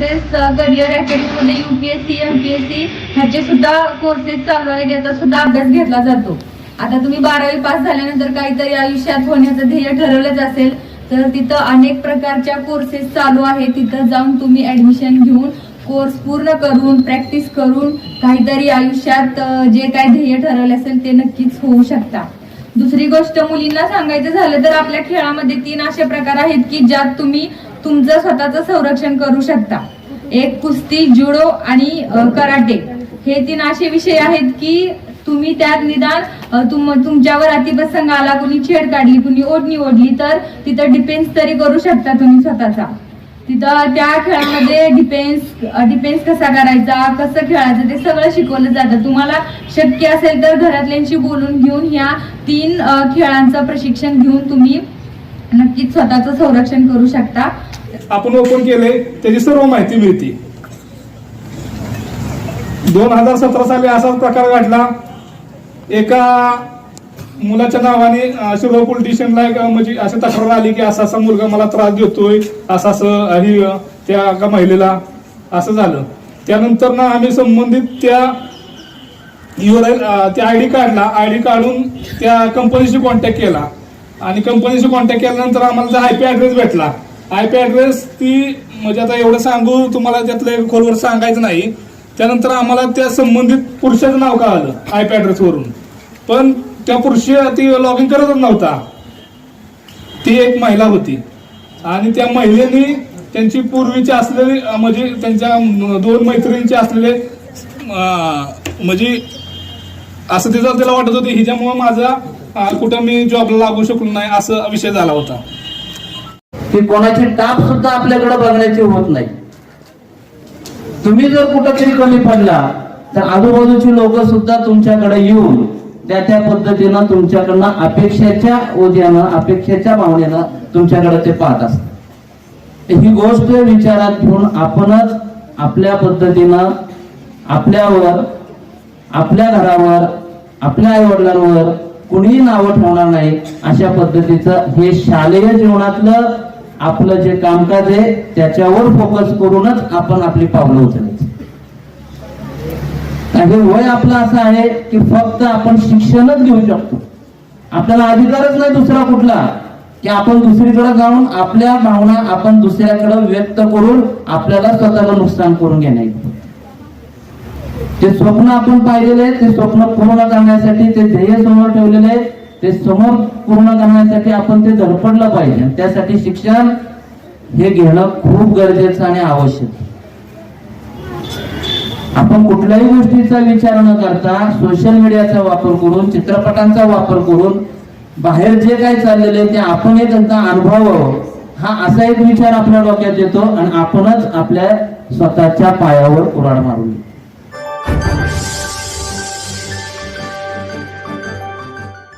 तसेच career अकॅडमीमध्ये UPSC MPSC ह्याचे सुद्धा कोर्सेस चालू आहेत याचा सुद्धा अभ्यास घेतला जातो. आता तुम्ही बारावी पास झाल्यानंतर काहीतरी आयुष्यात होण्याचं ध्येय ठरवलंच असेल तर तिथं अनेक प्रकारच्या कोर्सेस चालू आहेत. तिथं जाऊन तुम्ही ऍडमिशन घेऊन कोर्स पूर्ण करून प्रॅक्टिस करून काहीतरी आयुष्यात जे काय ध्येय ठरवले असेल ते नक्कीच होऊ शकता. दुसरी गोष्ट मुलींना सांगायचं झालं तर आपल्या खेळामध्ये तीन असे प्रकार आहेत की ज्यात तुम्ही तुमचं स्वतःचं संरक्षण करू शकता. एक कुस्ती जुडो आणि कराटे. हे तीन असे विषय आहेत की तुम्ही त्यात निदान तुम तुमच्यावर अतिप्रसंग आला कुणी छेड काढली कुणी ओढणी ओढली तर तिथं डिफेन्स तरी करू शकता तुम्ही स्वतःचा. तिथं त्या खेळामध्ये डिफेन्स डिफेन्स कसा करायचा कसं खेळायचं ते सगळं शिकवलं जातं. तुम्हाला शक्य असेल तर घरातल्यांशी बोलून घेऊन ह्या तीन खेळांचं प्रशिक्षण घेऊन तुम्ही नक्कीच स्वतःचं संरक्षण करू शकता. आपण ओपन केले त्याची सर्व माहिती मिळते. दोन हजार सतरा साली असाच प्रकार घडला. एका मुलाच्या नावाने अं, शिरोळ पोलीस स्टेशनला एक म्हणजे अशी तक्रार आली की असा असा मुलगा मला त्रास देतोय असं असं आणि ही त्या एका महिलेला असं झालं. त्यानंतर ना आम्ही संबंधित त्या URL, त्या आय डी काढला आय डी काढून त्या कंपनीशी कॉन्टॅक्ट केला. आणि कंपनीशी कॉन्टॅक्ट केल्यानंतर आम्हाला आय पी ॲड्रेस भेटला. आय पी ॲड्रेस ती म्हणजे आता एवढं सांगू तुम्हाला त्यातलं खोलवर सांगायचं नाही. त्यानंतर आम्हाला त्या संबंधित पुरुषाचं नाव कळालं आय पी ॲड्रेसवरून पण त्या पुरुष ती लॉग इन करतच नव्हता. ती एक महिला होती. आणि त्या महिलेने त्यांची पूर्वीची असलेली म्हणजे त्यांच्या दोन मैत्रिणींचे असलेले म्हणजे असं तिचं त्याला वाटत होती हिच्यामुळे माझा कुठं मी जॉबला लागू शकलो नाही असं विषय झाला होता. की कोणाची टाप सुद्धा आपल्याकडे बघण्याची होत नाही. तुम्ही जर कुठंतरी कमी पडला तर आजूबाजूची लोक सुद्धा तुमच्याकडे येऊन त्या त्या पद्धतीनं तुमच्याकडनं अपेक्षेच्या ओझ्यानं अपेक्षेच्या भावनेनं तुमच्याकडे ते पाहत असतात. ही गोष्ट विचारात घेऊन आपणच आपल्या पद्धतीनं आपल्यावर आपल्या घरावर आपल्या आई वडिलांवर कुणीही नावं ठेवणार नाही अशा पद्धतीचं हे शालेय जीवनातलं आपलं जे कामकाज आहे त्याच्यावर फोकस करूनच आपण आपली पावलं उचलायची. हे वय आपलं असं आहे की फक्त आपण शिक्षणच घेऊ शकतो. आपल्याला अधिकारच नाही दुसरा कुठला की आपण दुसरीकडे जाऊन आपल्या भावना आपण दुसऱ्याकडे व्यक्त करून आपल्याला स्वतःला नुकसान करून घेण्याची. ते स्वप्न आपण पाहिलेले आहे, ते स्वप्न पूर्ण करण्यासाठी ते ध्येय समोर ठेवलेले आहे ते समोर पूर्ण करण्यासाठी आपण ते धडपडलं पाहिजे. त्यासाठी शिक्षण हे घेणं खूप गरजेचं आणि आवश्यक आपण कुठल्याही गोष्टीचा विचार न करता सोशल मीडियाचा वापर करून चित्रपटांचा वापर करून बाहेर जे काही चाललेले ते आपण त्यांचा एकदा अनुभवावं हा असा एक विचार आपल्या डोक्यात येतो आणि आपणच आपल्या स्वतःच्या पायावर उराड मारून Thank you.